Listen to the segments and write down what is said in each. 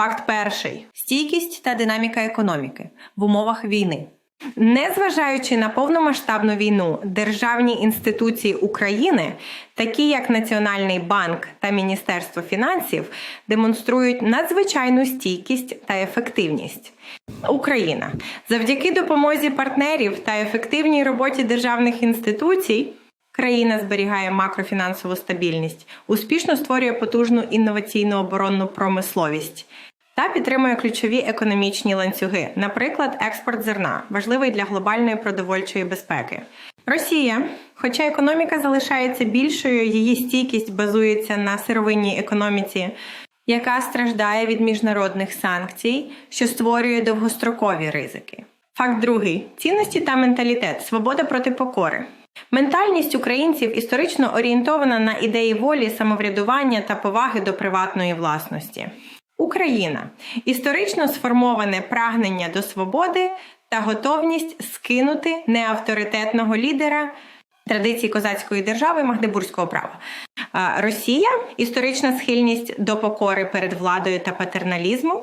Факт перший: стійкість та динаміка економіки в умовах війни. Незважаючи на повномасштабну війну, державні інституції України, такі як Національний банк та Міністерство фінансів, демонструють надзвичайну стійкість та ефективність. Україна завдяки допомозі партнерів та ефективній роботі державних інституцій. Країна зберігає макрофінансову стабільність, успішно створює потужну інноваційну оборонну промисловість та підтримує ключові економічні ланцюги, наприклад, експорт зерна, важливий для глобальної продовольчої безпеки. Росія, хоча економіка залишається більшою, її стійкість базується на сировинній економіці, яка страждає від міжнародних санкцій, що створює довгострокові ризики. Факт другий: цінності та менталітет, свобода проти покори. Ментальність українців історично орієнтована на ідеї волі, самоврядування та поваги до приватної власності. Україна історично сформоване прагнення до свободи та готовність скинути неавторитетного лідера традицій козацької держави Магдебурзького права. Росія історична схильність до покори перед владою та патерналізму.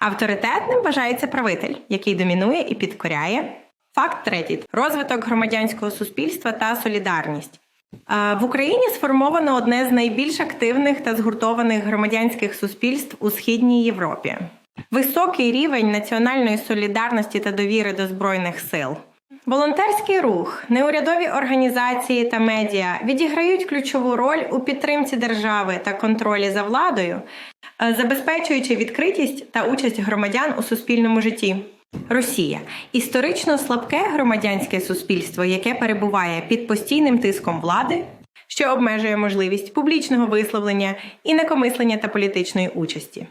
Авторитетним вважається правитель, який домінує і підкоряє. Факт третій розвиток громадянського суспільства та солідарність. В Україні сформовано одне з найбільш активних та згуртованих громадянських суспільств у східній Європі. Високий рівень національної солідарності та довіри до збройних сил. Волонтерський рух, неурядові організації та медіа відіграють ключову роль у підтримці держави та контролі за владою, е, забезпечуючи відкритість та участь громадян у суспільному житті. Росія історично слабке громадянське суспільство, яке перебуває під постійним тиском влади, що обмежує можливість публічного висловлення, інакомислення та політичної участі.